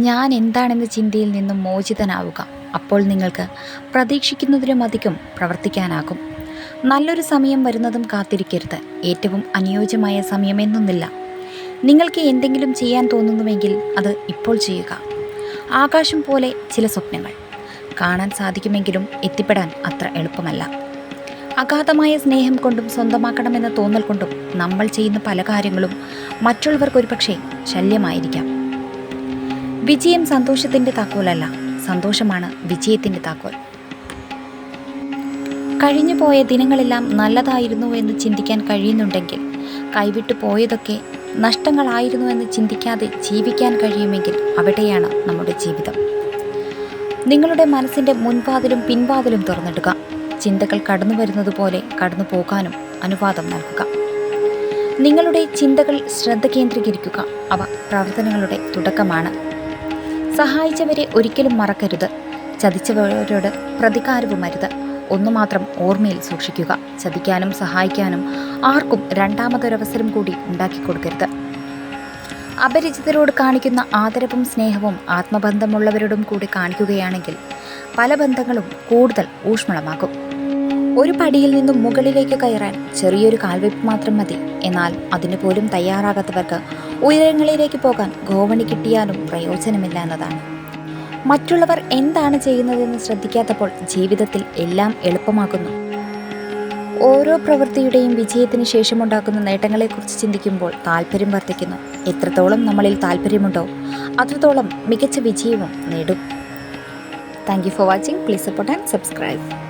ഞാൻ എന്താണെന്ന ചിന്തയിൽ നിന്നും മോചിതനാവുക. അപ്പോൾ നിങ്ങൾക്ക് പ്രതീക്ഷിക്കുന്നതിലും അധികം പ്രവർത്തിക്കാനാകും. നല്ലൊരു സമയം വരുന്നതും കാത്തിരിക്കരുത്. ഏറ്റവും അനുയോജ്യമായ സമയമെന്നൊന്നില്ല. നിങ്ങൾക്ക് എന്തെങ്കിലും ചെയ്യാൻ തോന്നുന്നുവെങ്കിൽ അത് ഇപ്പോൾ ചെയ്യുക. ആകാശം പോലെ ചില സ്വപ്നങ്ങൾ. കാണാൻ സാധിക്കുമെങ്കിലും എത്തിപ്പെടാൻ അത്ര എളുപ്പമല്ല. അഗാധമായ സ്നേഹം കൊണ്ടും സ്വന്തമാക്കണമെന്ന തോന്നൽ കൊണ്ടും നമ്മൾ ചെയ്യുന്ന പല കാര്യങ്ങളും മറ്റുള്ളവർക്ക് ഒരുപക്ഷെ ശല്യമായിരിക്കാം. വിജയം സന്തോഷത്തിന്റെ താക്കോലല്ല സന്തോഷമാണ് വിജയത്തിന്റെ താക്കോൽ. കഴിഞ്ഞു പോയ ദിനങ്ങളെല്ലാം നല്ലതായിരുന്നു എന്ന് ചിന്തിക്കാൻ കഴിയുന്നുണ്ടെങ്കിൽ കൈവിട്ടു പോയതൊക്കെ നഷ്ടങ്ങളായിരുന്നു എന്ന് ചിന്തിക്കാതെ ജീവിക്കാൻ കഴിയുമെങ്കിൽ അവിടെയാണ് നമ്മുടെ ജീവിതം. നിങ്ങളുടെ മനസ്സിന്റെ മുൻവാതിലും പിൻവാതിലും തുറന്നിടുക ചിന്തകൾ കടന്നു വരുന്നത് പോലെ കടന്നു പോകാനും അനുവാദം നൽകുക. നിങ്ങളുടെ ചിന്തകൾ ശ്രദ്ധ കേന്ദ്രീകരിക്കുക അവ പ്രവർത്തനങ്ങളുടെ തുടക്കമാണ്. സഹായിച്ചവരെ ഒരിക്കലും മറക്കരുത്. ചതിച്ചവരോട് പ്രതികാരവും അരുത് ഒന്നു മാത്രം ഓർമ്മയിൽ സൂക്ഷിക്കുക. ചതിക്കാനും സഹായിക്കാനും ആർക്കും രണ്ടാമതൊരവസരം കൂടി ഉണ്ടാക്കി കൊടുക്കരുത് അപരിചിതരോട് കാണിക്കുന്ന ആദരവും സ്നേഹവും ആത്മബന്ധമുള്ളവരോടും കൂടി കാണിക്കുകയാണെങ്കിൽ പല ബന്ധങ്ങളും കൂടുതൽ ഊഷ്മളമാകും. ഒരു പടിയിൽ നിന്നും മുകളിലേക്ക് കയറാൻ ചെറിയൊരു കാൽവെപ്പ് മാത്രം മതി. എന്നാൽ അതിനു പോലും തയ്യാറാകാത്തവർക്ക് ഉയരങ്ങളിലേക്ക് പോകാൻ ഗോവണി കിട്ടിയാലും പ്രയോജനമില്ല എന്നതാണ്. മറ്റുള്ളവർ എന്താണ് ചെയ്യുന്നതെന്ന് ശ്രദ്ധിക്കാത്തപ്പോൾ ജീവിതത്തിൽ എല്ലാം എളുപ്പമാക്കുന്നു. ഓരോ പ്രവൃത്തിയുടെയും വിജയത്തിന് ശേഷമുണ്ടാക്കുന്ന നേട്ടങ്ങളെക്കുറിച്ച് ചിന്തിക്കുമ്പോൾ താല്പര്യം വർദ്ധിക്കുന്നു. എത്രത്തോളം നമ്മളിൽ താല്പര്യമുണ്ടോ അത്രത്തോളം മികച്ച വിജയവും നേടും. Thank you for watching. Please support and subscribe.